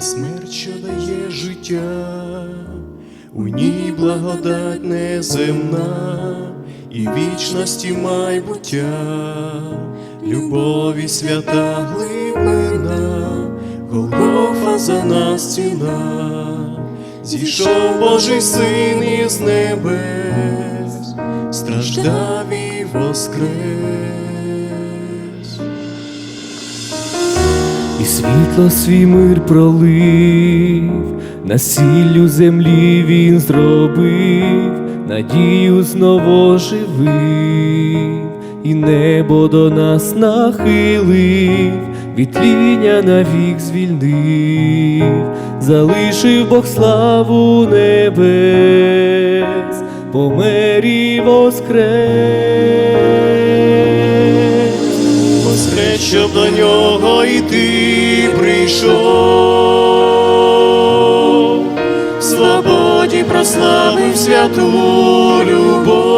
смерть, що дає життя, у ній благодать неземна. І вічності майбуття, любові свята глибина, Голгофа за нас ціна, зійшов Божий син із небес, страждав і воскрес. Світло свій мир пролив, на сіллю землі він зробив, надію знову живив, і небо до нас нахилив, від тління навік звільнив, залишив Бог славу небес, помер і воскрес. Щоб до нього йти прийшов, в свободі прославив святу любов,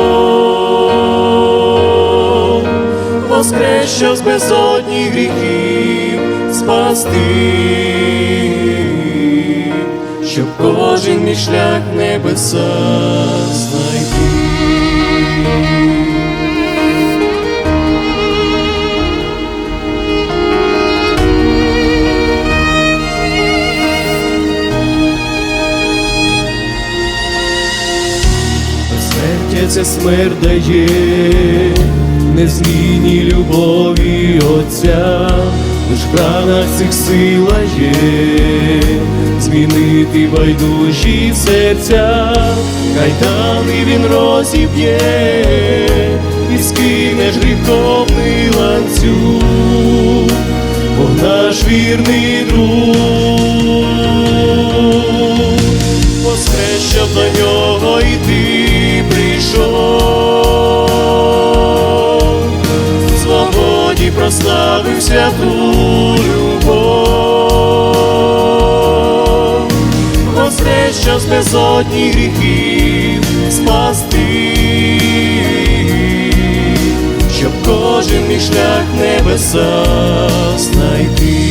воскрес, щоб з безодні гріхів спасти, щоб кожен мій шлях небеса знайти. Смертя ця смерть дає, незмінні любові Отця, лиш в кранах цих сила є, змінити байдужі серця, кайдани він розіб'є, і скинеш гріховний ланцюг, Бог наш вірний друг прославив святу любов, воскреща з безодні гріхів спасти, щоб кожен мій шлях небеса знайти.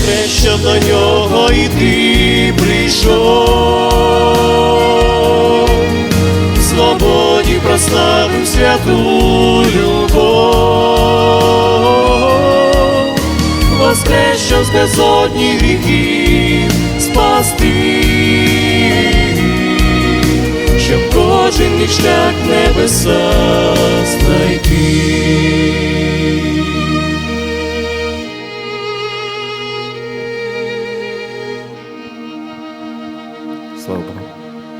Воскрес, щоб до нього йти прийшов, в свободі прославив святу любов, воскрес, щоб з безодні гріхів спасти, щоб кожен мій шлях небеса знайти.